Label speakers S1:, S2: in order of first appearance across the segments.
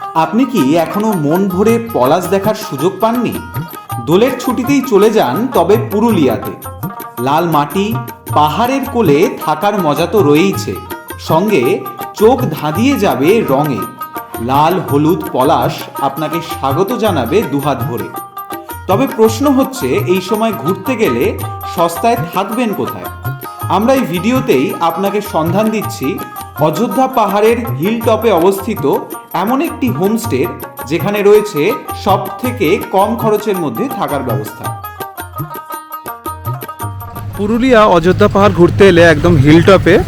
S1: আপনি কি এখনও মন ভরে পলাশ দেখার সুযোগ পাননি? দোলের ছুটিতেই চলে যান তবে পুরুলিয়াতে। লাল মাটি, পাহাড়ের কোলে থাকার মজা তো রয়েইছে। সঙ্গে চোখ ধাঁধিয়ে যাবে রঙে। লাল হলুদ পলাশ আপনাকে স্বাগত জানাবে দুহাত ভরে। তবে প্রশ্ন হচ্ছে, এই সময় ঘুরতে গেলে সস্তায় থাকবেন কোথায়? আমরা এই ভিডিওতেই আপনাকে সন্ধান দিচ্ছি অযোধ্যা পাহাড়ের হিল টপে অবস্থিত এমন একটি হোমস্টে যেখানে রয়েছে সব থেকে কম খরচের মধ্যে থাকার ব্যবস্থা।
S2: পুরুলিয়া অযোধ্যা পাহাড় ঘুরতে এলে একদম হিল টপে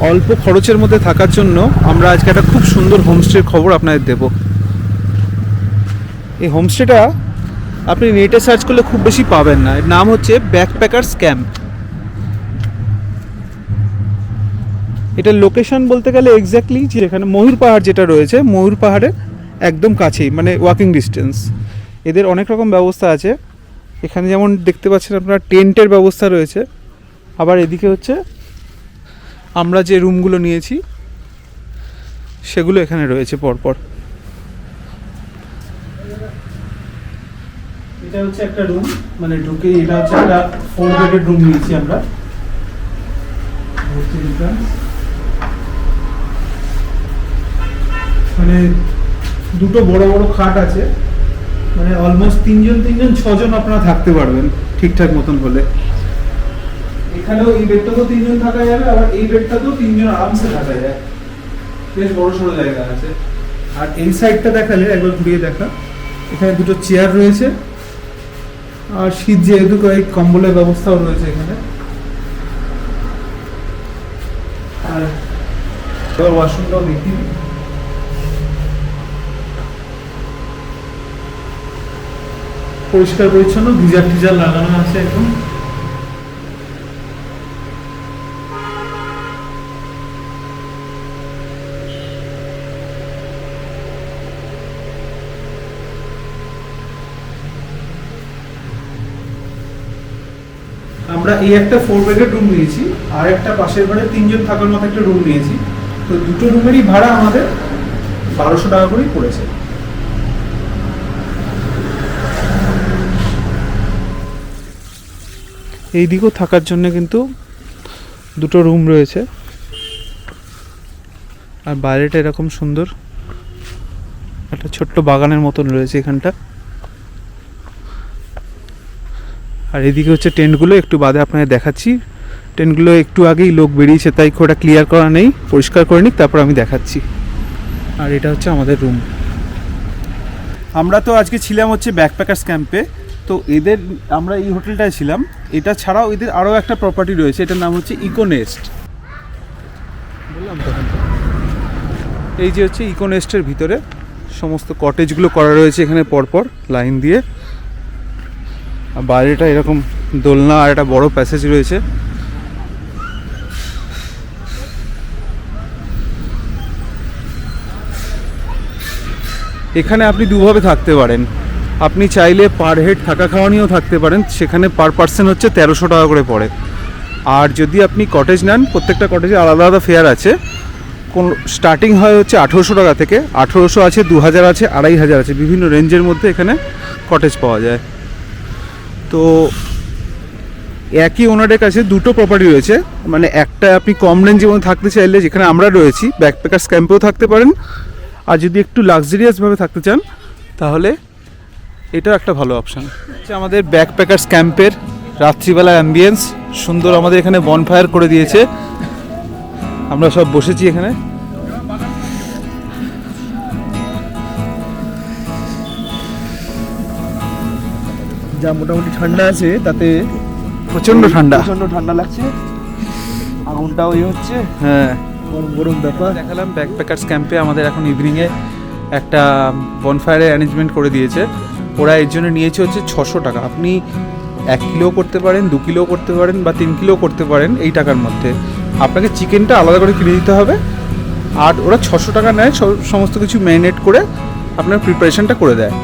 S2: অল্প খরচের মধ্যে থাকার জন্য আমরা আজকে একটা খুব সুন্দর হোমস্টের খবর আপনাদের দেব। এই হোমস্টেটা আপনি নেটে সার্চ করলে খুব বেশি পাবেন না। এর নাম হচ্ছে ব্যাকপ্যাকার্স ক্যাম্প। এটার লোকেশন বলতে গেলে এক্স্যাক্টলি যেখানে ময়ূর পাহাড় যেটা রয়েছে, ময়ূর পাহাড়ের একদম কাছেই মানে ওয়াকিং ডিস্টেন্স এদের অনেক রকম ব্যবস্থা আছে। এখানে যেমন দেখতে পাচ্ছেন আপনারা টেন্টের ব্যবস্থা রয়েছে। আবার এদিকে হচ্ছে আমরা যে রুমগুলো নিয়েছি, সেগুলো এখানে রয়েছে পরপর। এটা হচ্ছে একটা রুম মানে ঢুকে এটা হচ্ছে একটা ফোর বেডের রুম নিয়েছি আমরা। মানে দুটো বড় বড় খাট আছে। মানে অলমোস্ট তিনজন তিনজন, ছজন আপনারা থাকতে পারবেন ঠিকঠাক মতন হলে। এখানেও এই বেডটাতেও তিনজন থাকা যাবে, আবার এই বেডটাতেও তিনজন আরামসে থাকা যায়। বেশ বড় সড়ো জায়গা আছে। আর এই সাইডটা দেখালে, একবার ঘুরিয়ে দেখা। এখানে দুটো চেয়ার রয়েছে। আর শীত যেহেতু এই কম্বলের ব্যবস্থাও রয়েছে এখানে। আর ওয়াশরুমটাও দেখি। পরিষ্কার পরিচ্ছন্ন, গিজার টিজার লাগানো আছে একদম আমরা এই একটা ফোর বেডের রুম নিয়েছি, আর একটা পাশের ঘরে তিনজন থাকার মতো একটা রুম নিয়েছি। তো দুটো রুমেরই ভাড়া আমাদের বারোশো টাকা করেই পড়েছে। এই দিকেও থাকার জন্য কিন্তু দুটো রুম রয়েছে। আর বাইরেটা এরকম সুন্দর। একটা ছোট্ট বাগানের মতন রয়েছে এখানটা। আর এদিকে হচ্ছে টেন্টগুলো, একটু বাদে আপনাদের দেখাচ্ছি। টেন্টগুলো একটু আগেই লোক বেরিয়েছে, তাই একটা ক্লিয়ার করা নেই, পরিষ্কার করে নিক, তারপর আমি দেখাচ্ছি। আর এটা হচ্ছে আমাদের রুম আমরা তো আজকে ছিলাম হচ্ছে ব্যাকপ্যাকার্স ক্যাম্পে তো এদের, আমরা এই হোটেলটায় ছিলাম। এটা ছাড়াও এদের আরও একটা প্রপার্টি রয়েছে, এটার নাম হচ্ছে ইকোনেস্ট বললাম এই যে হচ্ছে ইকোনেস্টের ভিতরে সমস্ত কটেজগুলো করা রয়েছে এখানে পরপর লাইন দিয়ে। আর বাইরেটা এরকম দোলনা আর একটা বড় প্যাসেজ রয়েছে। এখানে আপনি দুভাবে থাকতে পারেন। আপনি চাইলে পার হেড থাকা খাওয়া নিয়েও থাকতে পারেন, সেখানে পার পার্সন হচ্ছে তেরোশো টাকা করে পড়ে। আর যদি আপনি কটেজ নেন, প্রত্যেকটা কটেজে আলাদা আলাদা ফেয়ার আছে। কোন স্টার্টিং হয় হচ্ছে আঠেরোশো টাকা থেকে, আঠেরোশো আছে দু হাজার আছে আড়াই হাজার আছে, বিভিন্ন রেঞ্জের মধ্যে এখানে কটেজ পাওয়া যায়। তো একই ওনারের কাছে দুটো প্রপার্টি রয়েছে মানে একটা আপনি কম রেঞ্জের মধ্যে থাকতে চাইলে যেখানে আমরা রয়েছি ব্যাকপ্যাকার্স ক্যাম্পেও থাকতে পারেন আর যদি একটু লাক্সারিয়াসভাবে থাকতে চান তাহলে এটাও একটা ভালো অপশান হচ্ছে আমাদের ব্যাকপ্যাকার্স ক্যাম্পের রাত্রিবেলা অ্যাম্বিয়েন্স সুন্দর আমাদের এখানে বনফায়ার করে দিয়েছে। আমরা সব বসেছি এখানে।
S3: যা মোটামুটি ঠান্ডা আছে তাতে
S2: প্রচণ্ড ঠান্ডা।
S3: প্রচণ্ড ঠান্ডা লাগছে। আগুনটাও ইয়ে হচ্ছে।
S2: হ্যাঁ।
S3: ব্যাপার
S2: দেখালাম ব্যাকপ্যাকার্স ক্যাম্পে আমাদের এখন ইভিনিংয়ে একটা বনফায়ারের অ্যারেঞ্জমেন্ট করে দিয়েছে। ওরা এর জন্য নিয়েছে হচ্ছে ছশো টাকা। আপনি এক কিলো করতে পারেন, দু কিলো করতে পারেন বা তিন কিলো করতে পারেন এই টাকার মধ্যে। আপনাকে চিকেনটা আলাদা করে কিনে দিতে হবে। আর ওরা ছশো টাকা নেয় সমস্ত কিছু ম্যারিনেট করে আপনার প্রিপারেশনটা করে দেয়।